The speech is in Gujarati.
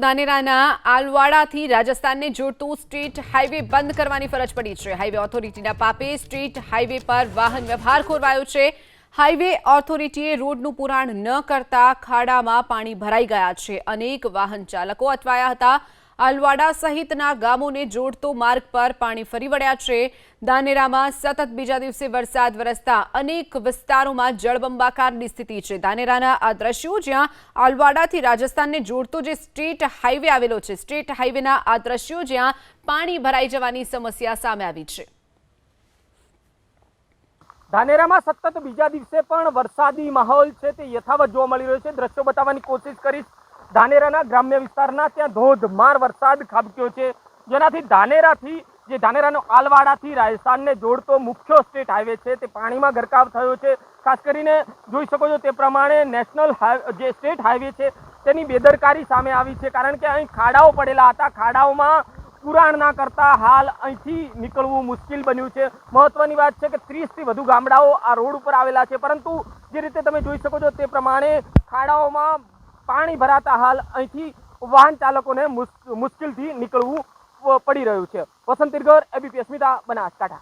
ધાનેરાના આલવાડાથી રાજસ્થાનને જોડતું સ્ટ્રીટ હાઈવે બંધ કરવાની ફરજ પડી છે. હાઈવે ઓથોરિટીના પાપે સ્ટ્રીટ હાઈવે પર વાહન વ્યવહાર ખોરવાયો છે. હાઈવે ઓથોરિટીએ રોડનું પુરાણ ન કરતા ખાડામાં પાણી ભરાઈ ગયા છે. અનેક વાહન ચાલકો અટવાયા હતા. આલવાડા સહિતના ગામોને જોડતો માર્ગ પર પાણી ફરી વળ્યા છે. ધાનેરામાં સતત બીજા દિવસે વરસાદ વરસતા અનેક વિસ્તારોમાં જળબંબાકારની સ્થિતિ છે. ધાનેરાના આ દ્રશ્યો જ્યાં આલવાડાથી રાજસ્થાનને જોડતો જે સ્ટેટ હાઈવે આવેલો છે, સ્ટેટ હાઈવેના આ દ્રશ્યો જ્યાં પાણી ભરાઈ જવાની સમસ્યા સામે આવી છે. ધાનેરામાં સતત બીજા દિવસે પણ વરસાદી માહોલ છે તે યથાવત જોવા મળી રહ્યો છે. દ્રશ્યો બતાવવાની કોશિશ કરીશ ધાનેરાના ગ્રામ્ય વિસ્તારના ત્યાં ધોધમાર વરસાદ ખાબક્યો છે. જેનાથી ધાનેરાથી, જે ધાનેરાનો આલવાડાથી રાજસ્થાનને જોડતો મુખ્ય સ્ટેટ હાઈવે છે, તે પાણીમાં ગરકાવ થયો છે. ખાસ કરીને જોઈ શકો છો તે પ્રમાણે નેશનલ જે સ્ટેટ હાઈવે છે, તેની બેદરકારી સામે આવી છે. કારણ કે અહીં ખાડાઓ પડેલા હતા. ખાડાઓમાં પુરાણ ના કરતા હાલ અહીંથી નીકળવું મુશ્કેલ બન્યું છે. મહત્વની વાત છે કે ત્રીસથી વધુ ગામડાઓ આ રોડ ઉપર આવેલા છે. પરંતુ જે રીતે તમે જોઈ શકો છો તે પ્રમાણે ખાડાઓમાં પાણી ભરાતા હાલ અહીંથી વાહન ચાલકોને મુશ્કેલથી નીકળવું પડી રહ્યું છે. વસંત તિરગર એબીપી અસ્મિતા બનાસકાંઠા